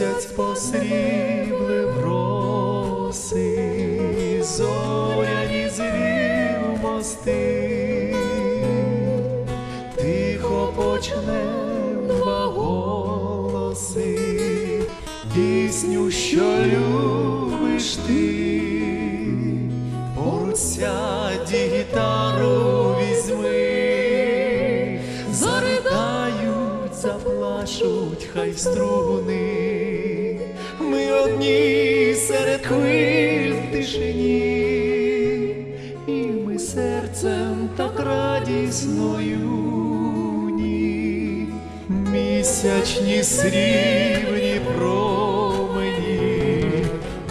місяць посріблив роси, зоряні звів мости, тихо почне два голоси, пісню, що любиш ти, поруч сядь гітару візьми, заридають, заплачуть, хай струни, серед хвиль в тишині, і ми серцем так радісно юні, місячні срібні промені,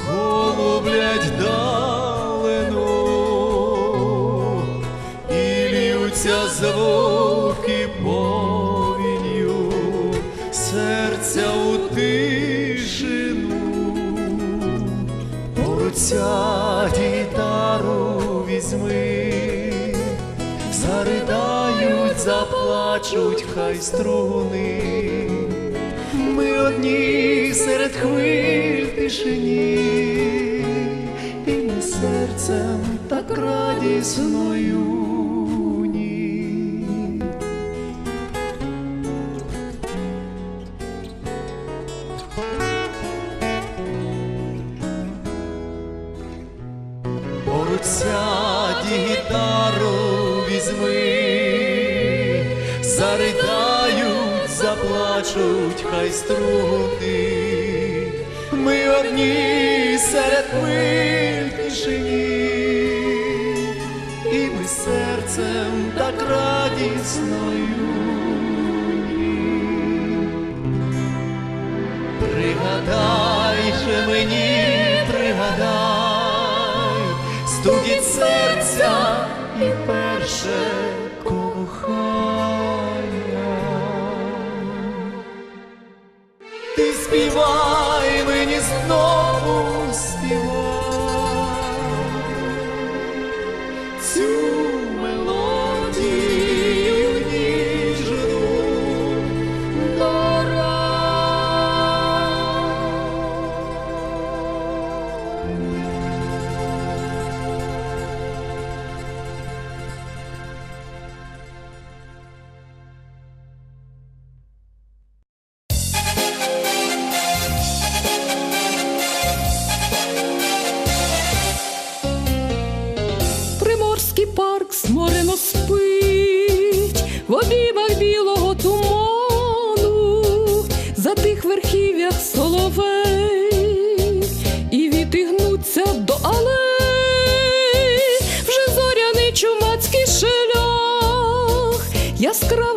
голублять далину, і льються звуки заплачуть, хай струни. Ми одні серед хвиль тишині, і ми серцем так радісно юні. Заридають, заплачуть, хай струни. Ми одні серед хвиль тишині, і ми серцем так радісно юні. Пригадай же мені, пригадай, стукіт серця і перше співай мені знову співай. Цю мелодію ніжну до яскраво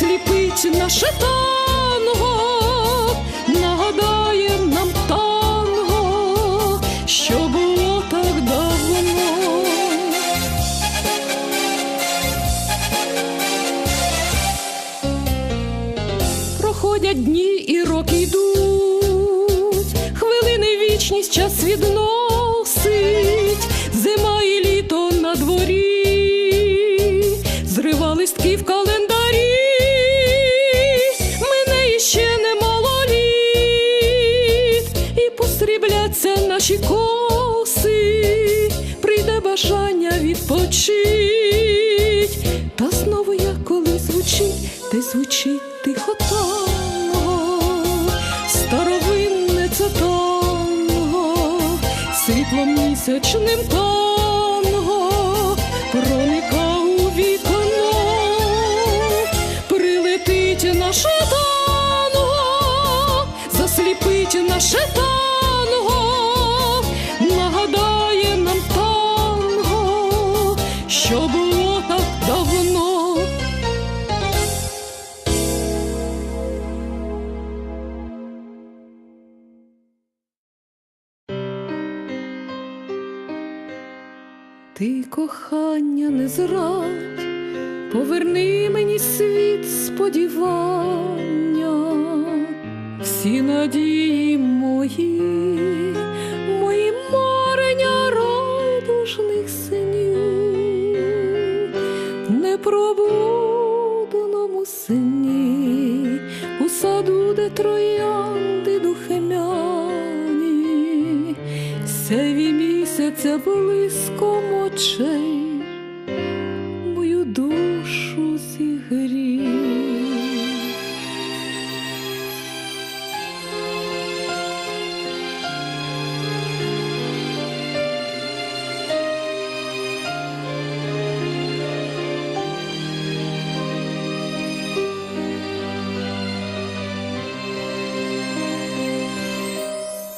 танго, засліпить наше танго, нагадає нам танго, що було так давно. Проходять дні і роки йдуть, хвилини вічність час відносить, відпочить, та знову як коли звучить, де звучить тихо танго, старовинне це тонго, світлом місячним тонго, проника Ти кохання не зрадь, поверни мені світ сподівання, всі надії мої, мої марення райдужних синів, не непробуденому очей, мою душу зігрів.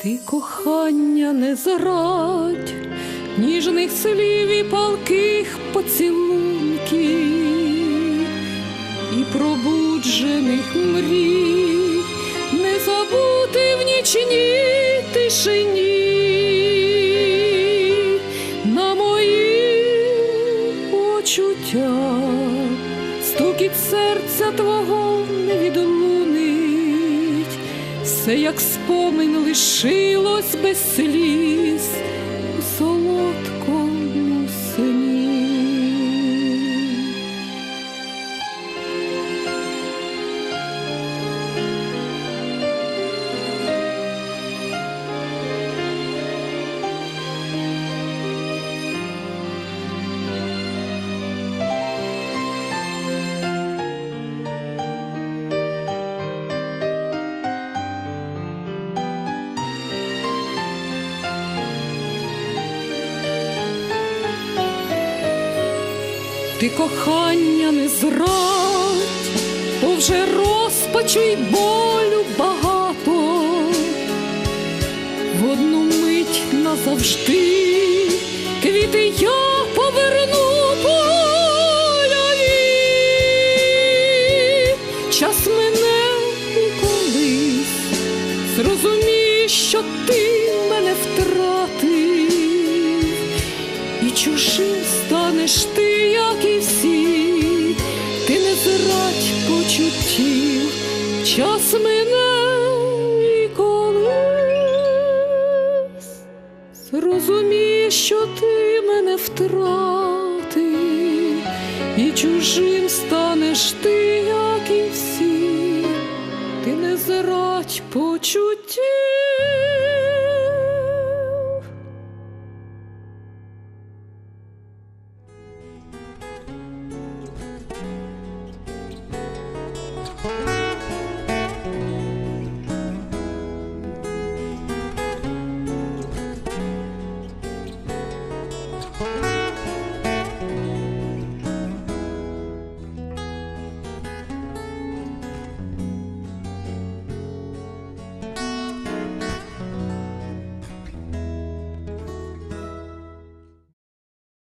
Ти кохання не зарадь, ніжних слів і палких поцілунків. І пробуджених мрій, не забути в нічній тишині. На мої почуття, стукіт серця твого не відлунить, все як спомин лишилось без сліз Ти кохання не зрадь, бо вже розпачу й болю багато, в одну мить назавжди квіти я поверну поляві. Час мене і колись зрозумієш, що ти мене втратив чужим станеш ти, як і всі, ти не зрадь почуттів, час мене і колись зрозумієш, що ти мене втратив, і чужим станеш ти, як і всі, ти не зрадь почуттів.